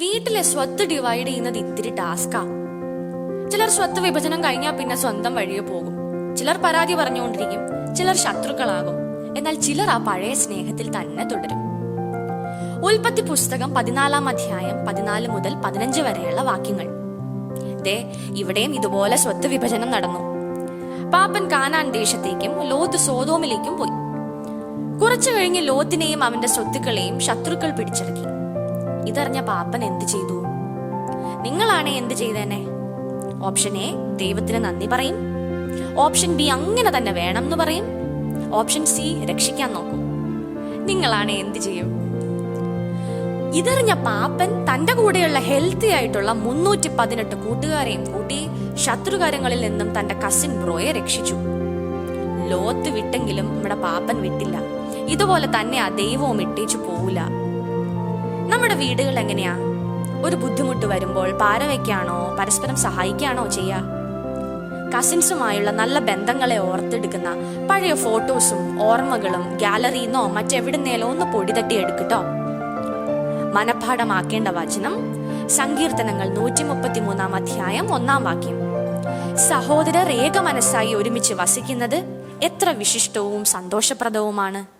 വീട്ടിലെ സ്വത്ത് ഡിവൈഡ് ചെയ്യുന്നത് ഇത്തിരി ടാസ്കാ ചിലർ സ്വത്ത് വിഭജനം കഴിഞ്ഞാൽ പിന്നെ സ്വന്തം വഴിയെ പോകും. ചിലർ പരാതി പറഞ്ഞുകൊണ്ടിരിക്കും ചിലർ ശത്രുക്കളാകും. എന്നാൽ ചിലർ ആ പഴയ സ്നേഹത്തിൽ തന്നെ തുടരും. ഉൽപ്പത്തി പുസ്തകം പതിനാലാം അധ്യായം പതിനാല് മുതൽ പതിനഞ്ച് വരെയുള്ള വാക്യങ്ങൾ. ദേ ഇവിടെയും ഇതുപോലെ സ്വത്ത് വിഭജനം നടന്നു. പാപ്പൻ കാനാൻ ദേശത്തേക്കും ലോത്ത് സോതോമിലേക്കും പോയി. കുറച്ചു കഴിഞ്ഞ് ലോത്തിനെയും അവന്റെ സ്വത്തുക്കളെയും ശത്രുക്കൾ പിടിച്ചടക്കി. ഇതറിഞ്ഞ പാപ്പൻ എന്ത് ചെയ്തു? നിങ്ങളാണ് എന്ത് ചെയ്തേനെ? ഓപ്ഷൻ എ ദൈവത്തിന് നന്ദി പറയും. ഓപ്ഷൻ ബി അങ്ങനെ തന്നെ വേണം എന്ന് പറയും. ഓപ്ഷൻ സി രക്ഷിക്കാൻ നോക്കും. നിങ്ങളാണ് എന്ത് ചെയ്യും? ഇതറിഞ്ഞ പാപ്പൻ തന്റെ കൂടെയുള്ള ഹെൽത്തി ആയിട്ടുള്ള മുന്നൂറ്റി പതിനെട്ട് കൂട്ടുകാരെയും കൂട്ടി ശത്രുകാരങ്ങളിൽ നിന്നും തന്റെ കസിൻ ബ്രോയെ രക്ഷിച്ചു. ലോത്ത് വിട്ടെങ്കിലും നമ്മുടെ പാപ്പൻ വിട്ടില്ല. ഇതുപോലെ തന്നെ ആ ദൈവവും ഇട്ടേച്ചു പോവില്ല. നമ്മുടെ വീടുകൾ എങ്ങനെയാ? ഒരു ബുദ്ധിമുട്ട് വരുമ്പോൾ പാര വയ്ക്കാണോ പരസ്പരം സഹായിക്കാണോ ചെയ്യാ? കസിൻസുമായുള്ള നല്ല ബന്ധങ്ങളെ ഓർത്തെടുക്കുന്ന പഴയ ഫോട്ടോസും ഓർമ്മകളും ഗാലറിന്നോ മറ്റെവിടുന്നേലോ ഒന്ന് പൊടിതട്ടി എടുക്കട്ടോ. മനഃപ്പാഠമാക്കേണ്ട വചനം സങ്കീർത്തനങ്ങൾ നൂറ്റി മുപ്പത്തി മൂന്നാം അധ്യായം ഒന്നാം വാക്യം. സഹോദരർ ഏക മനസ്സായി ഒരുമിച്ച് വസിക്കുന്നത് എത്ര വിശിഷ്ടവും സന്തോഷപ്രദവുമാണ്.